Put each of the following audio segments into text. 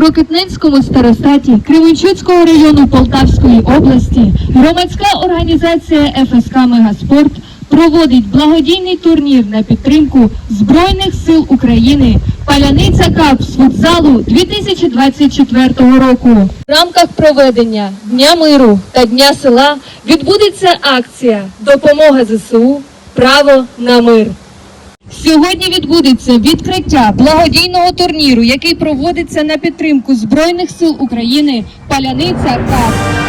у Рокитненському старостаті Кременчуцького району Полтавської області громадська організація ФСК Мегаспорт проводить благодійний турнір на підтримку Збройних сил України Паляниця Кап з футзалу 2024 року. В рамках проведення Дня миру та Дня села відбудеться акція Допомога ЗСУ Право на мир. Сьогодні відбудеться відкриття благодійного турніру, який проводиться на підтримку Збройних сил України Паляниця Кап.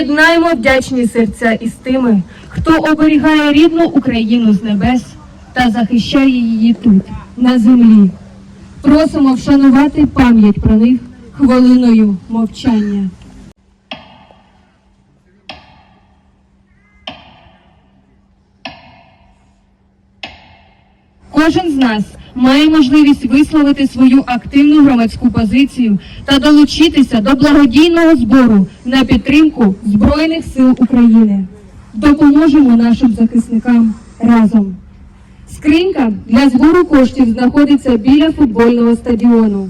Єднаймо вдячні серця із тими, хто оберігає рідну Україну з небес та захищає її тут, на землі. Просимо вшанувати пам'ять про них хвилиною мовчання. Кожен з нас має можливість висловити свою активну громадську позицію та долучитися до благодійного збору на підтримку Збройних сил України. Допоможемо нашим захисникам разом. Скринька для збору коштів знаходиться біля футбольного стадіону.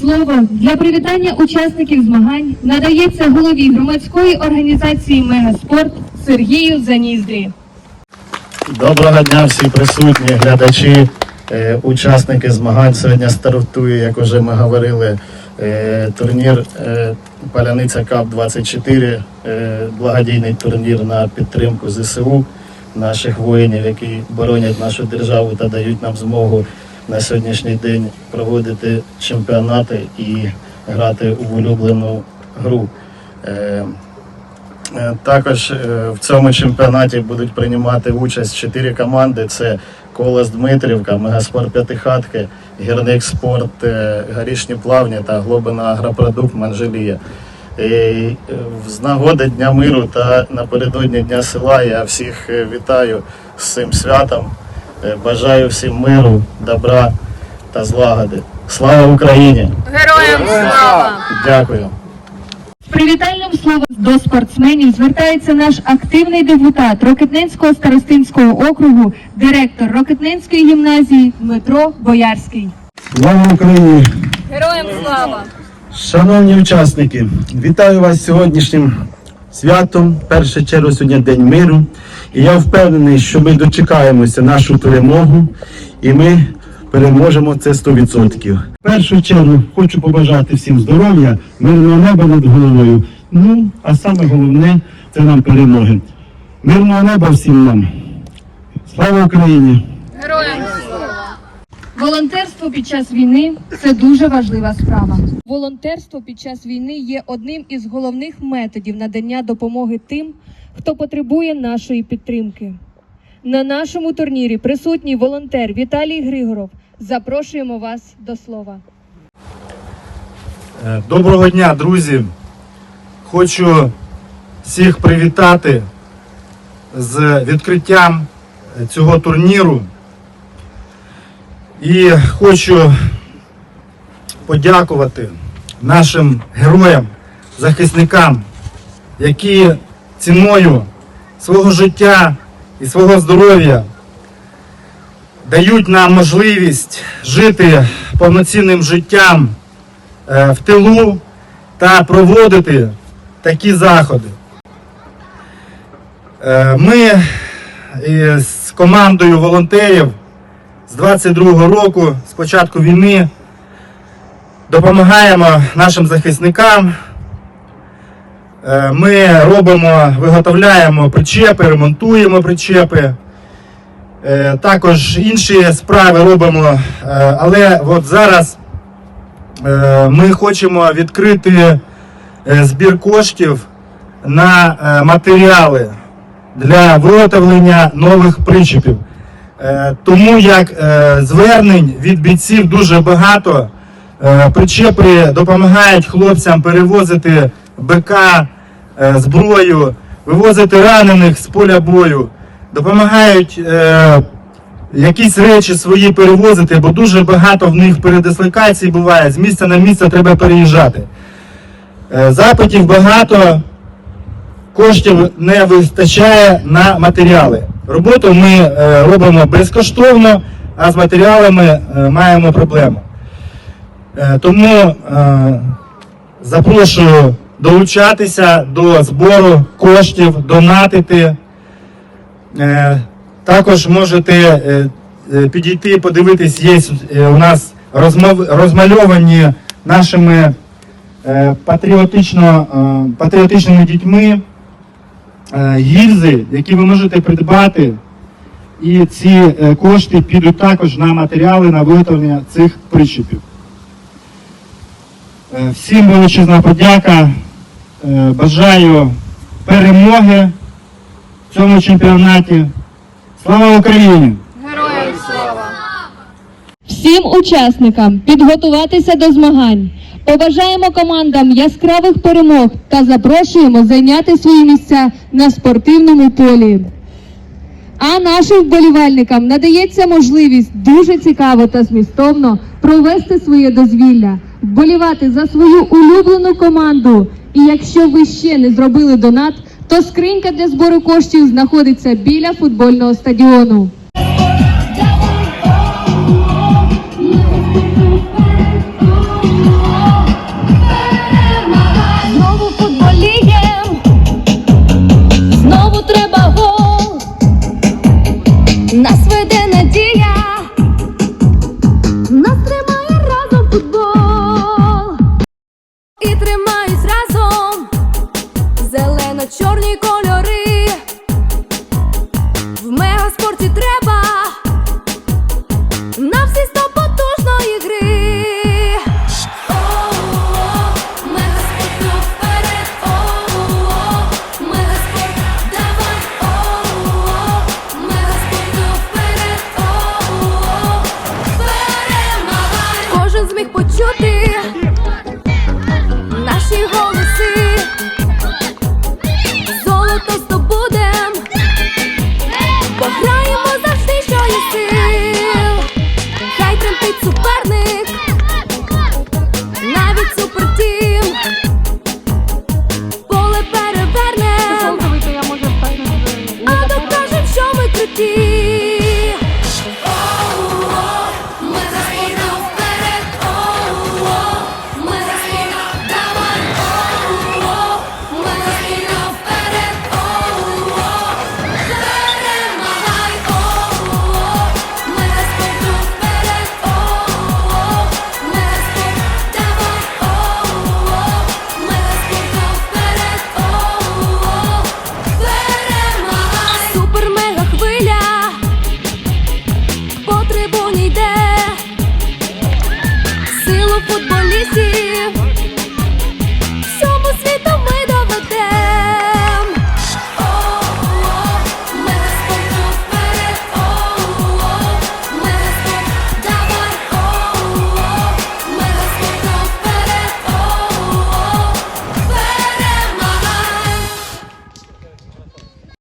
Слово для привітання учасників змагань надається голові громадської організації Мегаспорт Сергію Заніздрі. Доброго дня всі присутні, глядачі, е, учасники змагань. Сьогодні стартує, як вже ми говорили, е, турнір е, Паляниця Кап 24, е, благодійний турнір на підтримку ЗСУ, наших воїнів, які боронять нашу державу та дають нам змогу на сьогоднішній день проводити чемпіонати і грати у улюблену гру. Е, Також е, в цьому чемпіонаті будуть приймати участь чотири команди: це Колос Дмитрівка, Мегаспорт П'ятихатки, Гірник Спорт, е, Горішні Плавні та Глобина Агропродукт Манжелія. І, З нагоди Дня миру та напередодні Дня села я всіх вітаю з цим святом. Бажаю всім миру, добра та злагоди. Слава Україні! Героям слава! Дякую. З привітальним словом до спортсменів звертається наш активний депутат Рокетненського старостинського округу, директор Рокетненської гімназії Дмитро Боярський. Слава Україні! Героям слава! Шановні учасники, вітаю вас сьогоднішнім святом. В першу чергу сьогодні День миру. І я впевнений, що ми дочекаємося нашу перемогу і ми переможемо це 100%. В першу чергу хочу побажати всім здоров'я, мирного неба над головою. Ну, а саме головне це нам перемоги. Мирного неба всім нам. Слава Україні! Героям слава! Волонтерство під час війни це дуже важлива справа. Волонтерство під час війни є одним із головних методів надання допомоги тим, хто потребує нашої підтримки. На нашому турнірі присутній волонтер Віталій Григоров. Запрошуємо вас до слова. Е, Доброго дня, друзі! Хочу всіх привітати з відкриттям е, цього турніру. І хочу подякувати нашим героям, захисникам, які ціною свого життя і свого здоров'я дають нам можливість жити повноцінним життям е, в тилу та проводити такі заходи. Е, Ми з командою волонтерів з 22-го року, з початку війни, допомагаємо нашим захисникам. Е, Ми робимо, виготовляємо причепи, ремонтуємо причепи. Е, Також інші справи робимо, Е, але от зараз Е, ми хочемо відкрити збір коштів на матеріали для виготовлення нових причепів. Тому як звернень від бійців дуже багато, причепи допомагають хлопцям перевозити БК, зброю, вивозити ранених з поля бою, допомагають е, якісь речі свої перевозити, бо дуже багато в них передислокацій буває. З місця на місце треба переїжджати. Е, Запитів багато, коштів не вистачає на матеріали. Роботу ми е, робимо безкоштовно, а з матеріалами е, маємо проблему. Е, Тому е, запрошую долучатися до збору коштів, донатити. Е, Також можете е, е, підійти, подивитись, є у нас розмальовані нашими патріотично, патріотичними дітьми гільзи, які ви можете придбати. І ці кошти підуть також на матеріали на виготовлення цих причепів. Всім величезна подяка. Бажаю перемоги в цьому чемпіонаті. Слава Україні! Героям слава! Всім учасникам підготуватися до змагань. Побажаємо командам яскравих перемог та запрошуємо зайняти свої місця на спортивному полі. А нашим вболівальникам надається можливість дуже цікаво та змістовно провести своє дозвілля, вболівати за свою улюблену команду. І якщо ви ще не зробили донат, то скринька для збору коштів знаходиться біля футбольного стадіону.